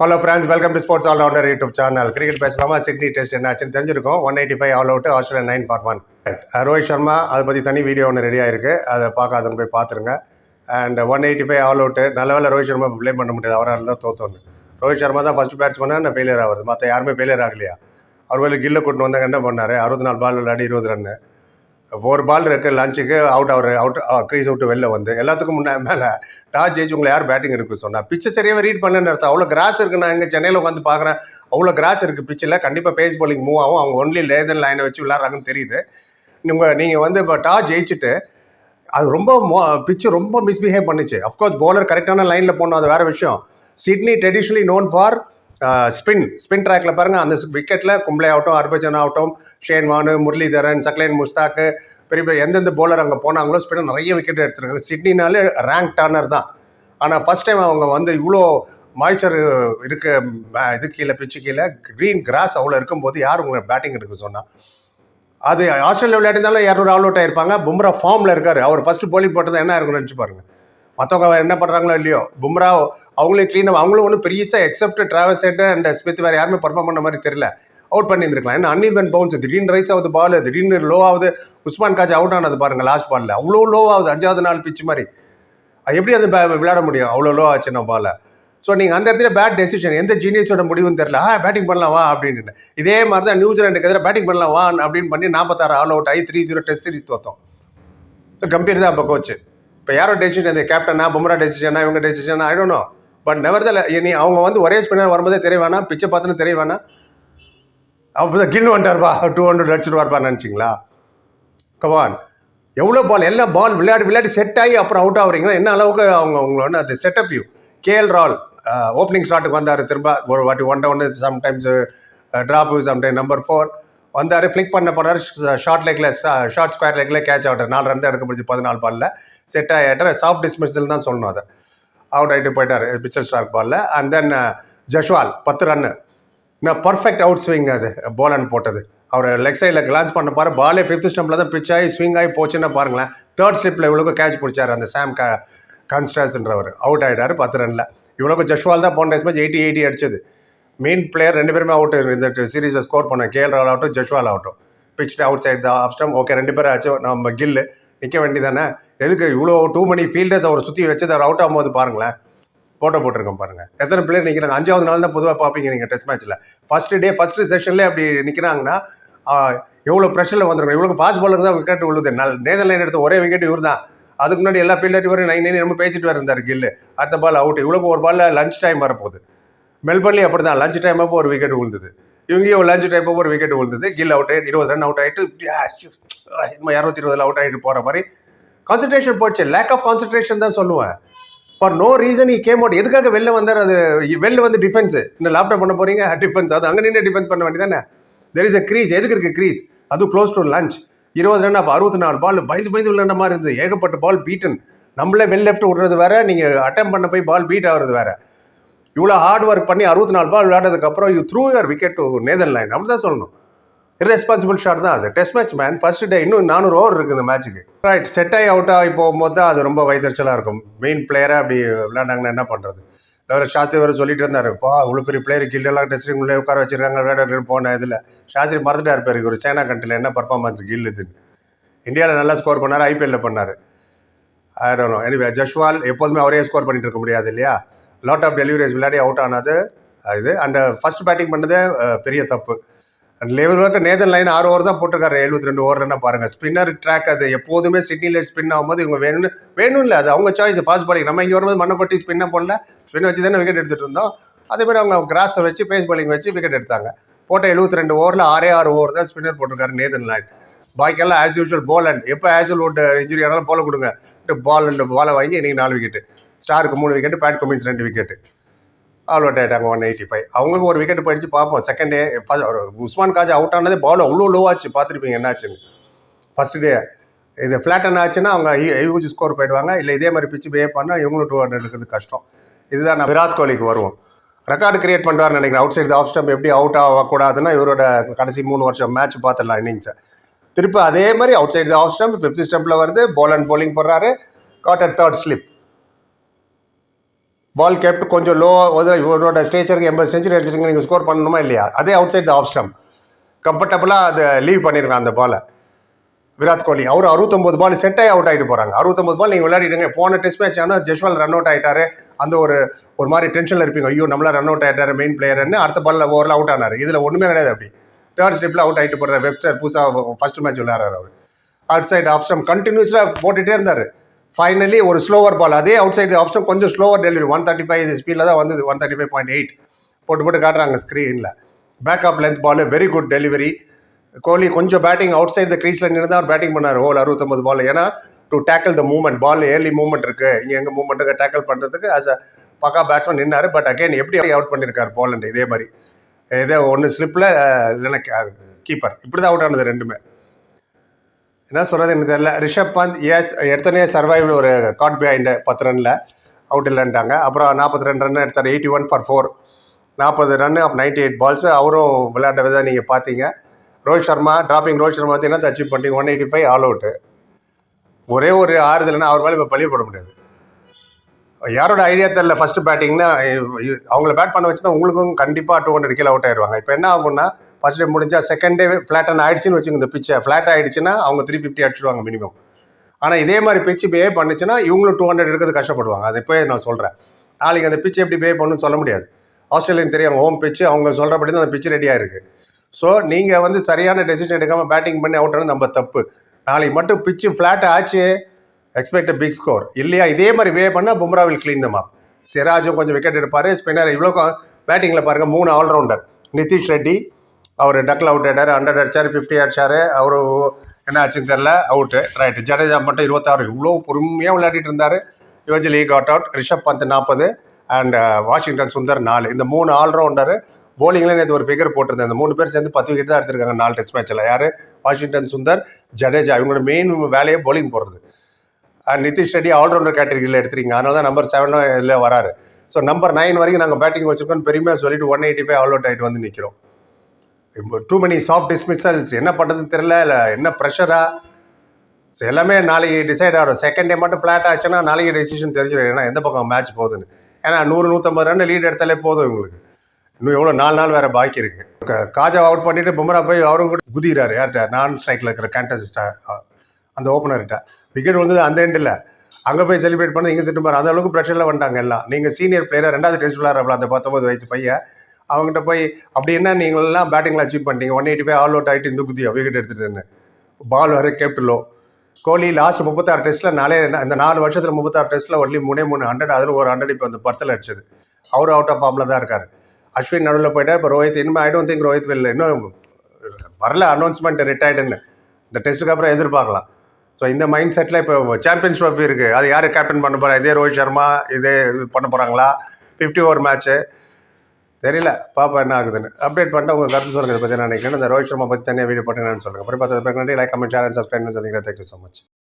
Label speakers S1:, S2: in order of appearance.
S1: Hello friends welcome to sports all rounder YouTube channel cricket பேசலாமா? Sydney test என்ன ஆச்சுன்னு தெரிஞ்சிருக்கும் one eighty five all out Australia nine for one Rohit Sharma அதை பற்றி தனி video ஒன்று ரெடியாக இருக்குது அதை பார்க்காதவங்க போய் பார்த்துருங்க. And one eighty five all out நல்ல வேலை ரோஹித் சர்மா ப்ளேம் பண்ண முடியாது. அவரால் தான் தோத்தோன்னு. ரோஹித் சர்மா தான் ஃபஸ்ட் பேட்ஸ்மேனாக நான் ஃபெயிலியர் ஆகுது. மற்ற யாருமே ஃபெயிலியர் ஆகலையா? அவர் வேலை கில்ல கூட்டு வந்தாங்க என்ன பண்ணார்? அறுபத்தி நாலு பால் விளையாடி இருபது ரன்னு ஒரு பால் இருக்க லஞ்சுக்கு அவுட் அவர் அவுட் க்ரீஸ் அவுட் வெளில வந்து எல்லாத்துக்கும் முன்னே மேலே டாஸ் ஜெயிச்சு உங்களை யார் பேட்டிங் எடுக்க சொன்னால் பிச்சை சரியாக ரீட் பண்ணேன்னு அர்த்தம். அவ்வளோ கிராஸ் இருக்குது நான் இங்கே சென்னையில் உட்காந்து பார்க்குறேன். அவ்வளோ கிராஸ் இருக்குது பிச்சில் கண்டிப்பாக பேஸ் பாலிங் மூவ் ஆகும். அவங்க ஒன்லி லேதன் லைனை வச்சு விளாட்றாங்கன்னு தெரியுது. நீங்கள் நீங்கள் வந்து இப்போ டாஸ் ஜெயிச்சுட்டு அது ரொம்ப பிச்சு ரொம்ப மிஸ்பிஹேவ் பண்ணுச்சு. அஃப்கோர்ஸ் போலர் கரெக்டான லைனில் போகணும் அது வேறு விஷயம். Sydney traditionally known for spin spin ட்ராக்ல பாருங்க. அந்த விக்கெட்டில் கும்ளே ஆகட்டும் ஹர்பஜன் ஆகட்டும் ஷேன் வானு முரளிதரன் சக்லேன் முஸ்தாக்கு பெரிய பெரிய எந்தெந்த போலர் அங்கே போனாங்களோ ஸ்பின்னர் நிறைய விக்கெட் எடுத்துருக்காங்க. சிட்னினாலே ரேங்க் டர்னர் தான். ஆனால் ஃபர்ஸ்ட் டைம் அவங்க வந்து இவ்வளோ மாய்ச்சர் இருக்க இது கீழே பிச்சு கீழே க்ரீன் கிராஸ் அவ்வளோ இருக்கும்போது யார் உங்களை பேட்டிங் எடுக்க சொன்னால் அது ஆஸ்திரேலியா இருந்தாலும் இரநூறு ஆல் அவுட் ஆயிருப்பாங்க. பும்ரா ஃபார்மில் இருக்கார். அவர் ஃபர்ஸ்ட் போலிங் போட்டது என்ன இருக்கும்னு நினச்சி பாருங்கள் மற்றவங்க என்ன பண்ணுறாங்களோ இல்லையோ பும்ரா அவங்களே க்ளீனாக அவங்களும் ஒன்றும் பெருசாக except travel set and Smith வேறு யாருமே பர்ஃபார்ம் பண்ண மாதிரி தெரியல. அவுட் பண்ணியிருந்திருக்கலாம். ஏன்னா அன்இவன் பவுன்ஸ் திடீர்னு ரைஸ் ஆகுது பால் திடீர்னு லோ ஆகுது. உஸ்மான் காஜ் அவுட் ஆனது பாருங்கள் லாஸ்ட் பால்ல அவ்வளோ லோ ஆகுது அஞ்சாவது நாள் பிச்சு மாதிரி. அது எப்படி அது விளையாட முடியும்? அவ்வளோ லோ ஆச்சுன்னா பால் ஸோ நீங்கள் அந்த இடத்துல பேட் டெசிஷன் எந்த ஜீனியஸோட முடிவுன்னு தெரில ஆ பேட்டிங் பண்ணலாம் வா அப்படின்னு இதே மாதிரி தான் நியூசிலாண்டுக்கு எதிராக பேட்டிங் பண்ணலாம் வா அப்படின்னு பண்ணி நாற்பத்தாறு ஆல் அவுட் ஆகி த்ரீ ஜீரோ டெஸ்ட் சீரிஸ் தோத்தோம். கம்பீர் தான் இப்போ கோச்சு இப்போ யாரோ டெசிஷன் இந்த கேப்டனா பும்ரா டெசிஷனா இவங்க டெசிஷனா ஐ நோ பட் நெவர் தல நீ அவங்க வந்து ஒரே ஸ்பின்னர் வரும்போதே தெரிய வேணாம் பிச்சை பார்த்துன்னு தெரிய வேணாம். அப்போ தான் கில் வந்துட்டார்ப்பா டூ ஹண்ட்ரட் அடிச்சுட்டு வரப்பா நினச்சிங்களா? கவான் எவ்வளோ பால் எல்லாம் பால் விளையாடி விளையாடி செட் ஆகி அப்புறம் அவுட் ஆகுறீங்கன்னா என்ன அளவுக்கு அவங்க உங்களோட அந்த setup you KL Rahul opening ஸ்டார்ட்டுக்கு வந்தார் திரும்ப ஒரு வாட்டி ஒன் ஒன்று sometimes drop sometime number four வந்தார் ஃப்ளிக் பண்ண போனார் ஷார்ட் லெக்கில் ஷார்ட் ஸ்கொயர் லெக்கில் கேட்ச் ஆகிட்டார் நாலு ரன் எடுக்க முடிஞ்சு பதினாலு பாலில் செட் ஆகிட்டார் சாஃப்ட் டிஸ்மிஸில் தான் சொல்லணும் அதை. அவுட் ஆகிட்டு போயிட்டார் பிச்சர் ஸ்டார்க் பாலில் அண்ட் தென் ஜஷ்வால் பத்து ரன்னு நான் பர்ஃபெக்ட் அவுட் ஸ்விங் அது போலன் போட்டது. அவர் லெக் சைடில் கிளான்ஸ் பண்ண பாரு பாலே ஃபிஃப்த் ஸ்டம்பில் தான் பிச் ஆகி ஸ்விங் ஆகி போச்சுன்னா பாருங்களேன். தேர்ட் ஸ்லிப்பில் இவ்வளோக்கு கேட்ச் பிடிச்சார் அந்த சாம் க கான்ஸ்டாஸ்ன்றவர் அவுட் ஆகிட்டார் பத்து ரனில் இவ்வளோக்கு ஜஷ்வால் தான் போன மேட்ச் எயிட்டி எயிட்டி அடிச்சது. மெயின் பிளேயர் ரெண்டு பேருமே அவுட் இந்த சீரீஸை ஸ்கோர் பண்ண கேஎல் ராவல் ஆகட்டும் ஜஷ்வால் ஆகட்டும். பிச் அவுட் சைட் தான் ஆப்ஸ்டம் ஓகே ரெண்டு பேரும் ஆச்சு. நம்ம கில்லு நிற்க வேண்டியதானே எதுக்கு இவ்வளோ டூ மணி ஃபீல்டர்ஸ் அவர் சுற்றி வச்சு அவர் அவுட் ஆகும்போது பாருங்களேன். ஃபோட்டோ போட்டிருக்கோம் பாருங்கள் எத்தனை பிளேயர் நிற்கிறாங்க அஞ்சாவது நாள் தான் பொதுவாக பார்ப்பீங்க நீங்கள் டெஸ்ட் மேட்ச்சில் ஃபஸ்ட்டு டே ஃபஸ்ட்டு செஷன்லேயே அப்படி நிற்கிறாங்கன்னா எவ்வளோ ப்ரெஷரில் வந்துருக்கும்? இவ்வளோ பாஸ் பாலுக்கு தான் விக்கெட் விழுது நல் நேதர் லைன் எடுத்த ஒரே விக்கெட் இவர் தான் அதுக்கு முன்னாடி எல்லா ஃபீல்டர் வரையும் நைன் நைன் நம்ம பேசிட்டு வர இருந்தார் கில்லு. அடுத்த பால் அவுட் இவ்வளோ ஒரு பாலில் லஞ்ச் டைம் வரப்போகுது. மெல்பர்ன்லேயும் அப்படி தான் லஞ்ச் டைம் அப்போ ஒரு விக்கெட் விழுந்தது. இவங்கேயும் லஞ்ச் டைம் அப்போ ஒரு விக்கெட் விழுந்தது. கில் அவுட் ஆகிட்டு இருபது ரன் அவுட் ஆகிட்டு இன்னும் இரநூத்தி இருபதுல அவுட் ஆகிட்டு போகிற மாதிரி கான்சன்ட்ரேஷன் போச்சு. லேக் ஆஃப் கான்சன்ட்ரேஷன் தான் சொல்லுவேன். For no reason E game out எதுக்காக வெளில வந்தார்? அது வெளில வந்து டிஃபென்ஸ் இந்த லேப்டாப் பண்ண போறீங்க? டிஃபென்ஸ் அது அங்கே நின்று டிஃபென்ஸ் பண்ண வேண்டியதானே தெர் இஸ் அ க்ரீஸ் எதுக்கு இருக்கு க்ரீஸ் அது க்ளோஸ் டு லஞ்ச் இருபது ரன் அப்போ அறுபத்தி நாலு பால் பயந்து பயந்து விளையாண்ட மாதிரி இருந்தது. ஏகப்பட்ட பால் பீட்டன் நம்மளே வெல் லெஃப்ட் விடுறது வேற நீங்கள் அட்டம் பண்ண போய் பால் பீட் ஆகிறது வேற. இவ்வளோ ஹார்ட் ஒர்க் பண்ணி அறுபத்தி நாலு ball விளையாடுறதுக்கப்புறம் you threw your wicket to Nathan Lyon அப்படி தான் சொல்லணும். இரெஸ்பான்சிபிள் ஷாட் தான் அது. Test match man first day இன்னும் நானூறு ஓவர் இருக்குது இந்த மேட்ச்சுக்கு ரைட் செட் ஆகி அவுட் ஆகி போகும்போது தான் அது ரொம்ப வைத்தறிச்சலாக இருக்கும். மெயின் பிளேயராக அப்படி விளையாண்டாங்கன்னா என்ன பண்ணுறது வேறு சாஸ்திரி வேறு சொல்லிட்டு இருந்தார். இப்போ அவ்வளோ பெரிய பிளேயர் கில்லெல்லாம் டெஸ்டிங் உள்ளே உட்கார வச்சிருக்காங்க விளையாட போன இதில். சாஸ்திரி மறந்துட்டார் இருப்பார் ஒரு சைனா கண்ட்ரியில் என்ன பர்ஃபார்மன்ஸ் கில் இதுன்னு. இந்தியாவில் நல்லா ஸ்கோர் பண்ணார் ஐபிஎல்ல பண்ணார். ஆயிடும் எனிவே ஜஷ்வால் எப்போதுமே அவரே ஸ்கோர் பண்ணிட்டு இருக்க முடியாது இல்லையா? லாட் ஆஃப் டெலிவரிஸ் விளையாடி அவுட் ஆனது இது. அண்ட் ஃபர்ஸ்ட் பேட்டிங் பண்ணதே பெரிய தப்பு. அண்ட் லெவலுக்கு நேதன் லைன் ஆறு ஓவர் தான் போட்டிருக்காரு. எழுபத்தி ரெண்டு ஓவர் என்ன பாருங்கள் ஸ்பின்னர் ட்ராக் அது எப்போதுமே சிட்னியில் ஸ்பின் ஆகும்போது இவங்க வேணும்னு வேணும் இல்லை. அது அவங்க சாய்ஸ் பாஸ் பாலிங் நம்ம இங்கே வரும்போது மண்ணை கொட்டி ஸ்பின்னை போடல. ஸ்பின் வச்சு தானே விக்கெட் எடுத்துகிட்டு இருந்தோம். அதே மாதிரி அவங்க கிராஸை வச்சு பேஸ் பாலிங் வச்சு விக்கெட் எடுத்தாங்க. போட்ட எழுபத்தி ரெண்டு ஓவரில் ஆறே ஆறு ஓவர் தான் ஸ்பின்னர் போட்டிருக்காரு நேதன் லைன் பாய்க்கெல்லாம் ஆஸ் யூஷுவல் போல் அண்ட் எப்போ யூஷுவல் இன்ஜுரி ஆனாலும் போல கொடுங்க. பால் ரெண்டு பாலை வாங்கி இன்னைக்கு நாலு விக்கெட்டு ஸ்டாருக்கு மூணு விக்கெட்டு பேட் கமின்ஸ் ரெண்டு விக்கெட்டு ஆல் அவுட் ஆகிட்டாங்க ஒன் எயிட்டி ஃபைவ் அவங்களுக்கு ஒரு விக்கெட் போயிடுச்சு பார்ப்போம். Second day Usman Khawaja out ஆனதே பால் அவ்வளோ லோ ஆச்சு பார்த்துருப்பீங்க என்னாச்சுன்னு. ஃபர்ஸ்ட் டே இது ஃப்ளாட்டன் ஆச்சுன்னா அவங்க ஹியூஜ் ஸ்கோர் போயிடுவாங்க. இல்லை இதே மாதிரி பிச்சு பே பண்ணால் இவங்களும் டூ ஹண்ட்ரட் இருக்கிறது கஷ்டம். இதுதான் நான் விராட் கோலிக்கு வருவோம். ரெக்கார்டு கிரியேட் பண்ணுவார்னு நினைக்கிறேன். அவுட் சைடு ஆஃப் ஸ்டம்ப் எப்படி அவுட் ஆகக்கூடாதுன்னா இவரோட கடைசி மூணு வருஷம் மேட்ச் பார்த்துடலாம் இன்னிங்ஸை திருப்பி அதே மாதிரி out side off stump fifth ஸ்டம்பில் வருது. பால் அண்ட் போலிங் போடுறாரு. Caught at third slip ball capped கொஞ்சம் லோ இவரோட ஸ்டேச்சருக்கு எண்பது செஞ்சுரி அடிச்சிருங்க நீங்கள் ஸ்கோர் பண்ணணுமா இல்லையா? அதே out side the off stump கம்ஃபர்டபுளாக அதை லீவ் பண்ணியிருக்கான் அந்த பாலை விராட் கோலி அவர் அறுபத்தொம்பது பால் செட் அவுட் ஆகிட்டு போகிறாங்க அறுபத்தொம்பது பால் நீங்கள் விளையாடிடுங்க. போன டெஸ்ட் மேட்ச் ஆனால் ஜஸ்வால் ரன் அவுட் ஆகிட்டாரு அந்த ஒரு ஒரு மாதிரி டென்ஷனில் இருப்பீங்க. ஐயோ நம்மளா ரன் அவுட் ஆகிட்டாரு மெயின் பிளேயர்னு அடுத்த பாலில் ஓவரில் அவுட் ஆனார். இதில் ஒன்றுமே கிடையாது அப்படி. தேர்ட் ஸ்டெப்பில் அவுட் ஆகிட்டு போடுற வெப்சர் புதுசாக ஃபஸ்ட் மேட்ச் விளையாடுறாரு அவர். அவுட் சைடு ஆஃப் ஸ்டம் கண்டினியூஸாக போட்டுகிட்டே இருந்தார். ஃபைனலி ஒரு ஸ்லோவர் பால் அதே அவுட் சைடு ஆப்ஷன் கொஞ்சம் slower delivery one thirty five ஸ்பீடில் தான் வந்தது. One thirty five point eight போட்டு போட்டு காட்டுறாங்க ஸ்க்ரீனில் back of length ball very good delivery Kohli கொஞ்சம் பேட்டிங் அவுட் சைடு த க்ரீஸில் நின்று தான் அவர் பேட்டிங் பண்ணார். ஓல் அறுபத்தொம்பது பால் ஏன்னா to tackle the movement ball early movement இருக்குது இங்கே எங்கள் மூவ்மெண்ட்டுக்கு டேக்கிள் பண்ணுறதுக்கு ஆஸ் அ பக்கா பேட்ஸ்மேன் நின்னார். பட் அகைன் எப்படி அவுட் பண்ணியிருக்கார் போலண்ட் இதே மாதிரி. இதே ஒன்று ஸ்லிப்பில் இல்லைன்னா கீப்பர் இப்படி தான் அவுட் ஆனது ரெண்டுமே. என்ன சொல்கிறது எனக்கு தெரியல. ரிஷப் பந்த் ஏஸ் எடுத்தனே சர்வைவ் ஒரு காட் பிஹைண்டு பத்து ரனில் அவுட் இல்லைன்ட்டாங்க. அப்புறம் நாற்பத்தி ரெண்டு ரன் எடுத்தார் எயிட்டி ஒன் ஃபார் ஃபோர் நாற்பது run off ninety eight balls அவரும் விளையாட்ட விதம் நீங்கள் பார்த்தீங்க. ரோஹித் சர்மா டிராப்பிங் ரோஹித் சர்மா வந்து என்ன அச்சீவ் பண்ணிட்டீங்க one eighty five all out ஒரே ஒரு ஆறுதல்னா அவர் மேலே இப்போ பழிய போட முடியாது. யாரோட ஐடியா தெரில ஃபர்ஸ்ட் பேட்டிங்னா அவங்கள பேட் பண்ண வச்சு தான் உங்களுக்கும் கண்டிப்பாக டூ ஹண்ட்ரட் கீழே அவுட் ஆயிடுவாங்க இப்போ என்ன ஆகும்னா ஃபர்ஸ்ட் டே முடிஞ்சா செகண்ட் டே ஃப்ளாட்டன் ஆயிடுச்சுன்னு வச்சுங்க இந்த பிச்சை ஃப்ளாட் ஆயிடுச்சுன்னா அவங்க த்ரீ ஃபிஃப்டி அடிச்சிடுவாங்க மினிமம் ஆனால் இதே மாதிரி பிச்சு பிஹேவ் பண்ணுச்சுன்னா இவங்களும் டூ ஹண்ட்ரட் எடுக்கிறது கஷ்டப்படுவாங்க. அது இப்போ நான் சொல்கிறேன் நாளைக்கு அந்த பிச்சு எப்படி பிஹேவ் பண்ணுன்னு சொல்ல முடியாது. ஆஸ்திரேலியன் தெரியும் ஹோம் பிச்சு அவங்க சொல்கிறபடி தான் அந்த பிச்சு ரெடியாக இருக்குது ஸோ நீங்கள் வந்து சரியான டெசிஷன் எடுக்காமல் பேட்டிங் பண்ணி அவுட் ஆனால் நம்ம தப்பு. நாளைக்கு மட்டும் பிச்சு ஃப்ளாட் ஆச்சு எக்ஸ்பெக்ட் பிக் ஸ்கோர் இல்லையா? இதே மாதிரி வே பண்ணால் Bumrah will clean them up சிராஜும் கொஞ்சம் விக்கெட் எடுப்பார். ஸ்பின்னர் இவ்வளோ பேட்டிங்கில் பாருங்கள் மூணு ஆல்ரவுண்டர் நிதிஷ் ரெட்டி அவர் டக்கில் அவுட் ஆயிட்டார். ஹண்ட்ரட் அடிச்சார் ஃபிஃப்டி அடிச்சார். அவரு என்ன ஆச்சுன்னு தெரில அவுட்டு ரைட்டு ஜடேஜா மட்டும் இருபத்தாறு. இவ்வளோ பொறுமையாக விளையாடிட்டு இருந்தார். யுவஜலி காட் அவுட் ரிஷப் பந்த் நாற்பது அண்ட் uh, வாஷிங்டன் சுந்தர் நாலு. இந்த மூணு ஆல்ரவுண்டர் போலிங்கில் நேற்று ஒரு ஃபிகர் போட்டிருந்தேன். இந்த மூணு பேர் சேர்ந்து பத்து விக்கெட் தான் எடுத்திருக்காங்க. நாலு டெஸ்ட் மேட்ச்சில் யார்? வாஷிங்டன் சுந்தர் ஜடேஜா. இவங்களோட மெயின் வேலையே போலிங் போடுறது. நிதிஷ் ரெட்டி ஆல்ரவுண்டர் கேட்டகரியில் எடுத்துருங்க அதனால தான் நம்பர் செவன் இல்லை வராரு. ஸோ நம்பர் நைன் வரைக்கும் நாங்கள் பேட்டிங் வச்சுருக்கோம். பெருமையாக சொல்லிட்டு one eighty five all out ஆகிட்டு வந்து நிற்கிறோம் டூ மெனி சாஃப்ட் டிஸ்மிசல்ஸ் என்ன பண்ணுறதுன்னு தெரில இல்லை என்ன ப்ரெஷரா ஸோ எல்லாமே நாளைக்கு டிசைட் ஆகிடும் செகண்ட் டே மட்டும் ஃப்ளாட் ஆச்சுன்னா நாளைக்கு டெசிஷன் தெரிஞ்சிடும். ஏன்னா எந்த பக்கம் மேட்ச் போகுதுன்னு. ஏன்னா நூறு நூற்றம்பது ரன் லீட் எடுத்தாலே போதும் இவங்களுக்கு. இன்னும் எவ்வளோ நாலு நாள் வேறு பாக்கி இருக்குது காஜா அவுட் பண்ணிவிட்டு பும்ரா போய் அவரும் கூட குதிக்கிறாரு. யார்கிட்ட? நான் ஸ்ட்ரைக்கில் இருக்கிற கேண்டசிஸ்டா அந்த ஓப்பனர்கிட்ட விக்கெட் விழுந்தது அந்த எண்டில் அங்கே போய் செலிப்ரேட் பண்ணி இங்கே திட்டு அந்த அளவுக்கு ப்ரெஷரில் வந்துட்டாங்க எல்லாம். நீங்கள் சீனியர் பிளேயர் ரெண்டாவது டெஸ்ட் விளாட்றப்பல அந்த பத்தொம்பது வயசு பையன் அவங்ககிட்ட போய் அப்படி என்ன நீங்களெல்லாம் பேட்டிங்கில் அச்சீவ் பண்ணிட்டீங்க? ஒன் எயிட்டி போய் ஆல் அவுட் ஆகிட்டு இந்த குதியா விக்கெட் எடுத்துகிட்டுன்னு பால் வர கேப்டலோ கோலி லாஸ்ட் முப்பத்தாறு டெஸ்ட்டில் நாளே இந்த நாலு வருஷத்தில் முப்பத்தாறு டெஸ்ட்டில் ஒன்லி மூணே மூணு ஹண்ட்ரட் அதில் ஒரு ஹண்ட்ரட் இப்போ அந்த பத்தில் அடிச்சது. அவர் அவுட் ஆஃப் ஃபார்மில் தான் இருக்கார். அஸ்வின் நடுவில் போயிட்டார். இப்போ ரோஹித் இனிமேல் ஐ டோன்ட் திங்க் ரோஹித் வெளில இன்னும் வரல அனௌன்ஸ்மெண்ட் ரிட்டையர்டுன்னு இந்த டெஸ்ட்டுக்கு அப்புறம் எதிர்பார்க்கலாம். ஸோ இந்த மைண்ட் செட்டில் இப்போ சாம்பியன்ஸ் ட்ரோஃபி இருக்குது அது யார் கேப்டன் பண்ண போகிறா இதே ரோஹித் சர்மா இதே இது பண்ண போகிறாங்களா ஃபிஃப்டி ஓவர் மேட்ச்சு தெரியல. பாப்பா என்ன ஆகுதுன்னு. அப்டேட் பண்ணிட்டு உங்கள் கருத்து சொல்லுங்கள் இதை பற்றி நான் நினைக்கிறேன் இந்த ரோஹித் சர்மா பற்றி தனியாக வீடியோ பண்ணுங்கன்னு சொல்லுங்கள் அப்புறம் பார்த்து நன்றி. Like comment share and subscribe சந்திக்கிறேன். Thank you so much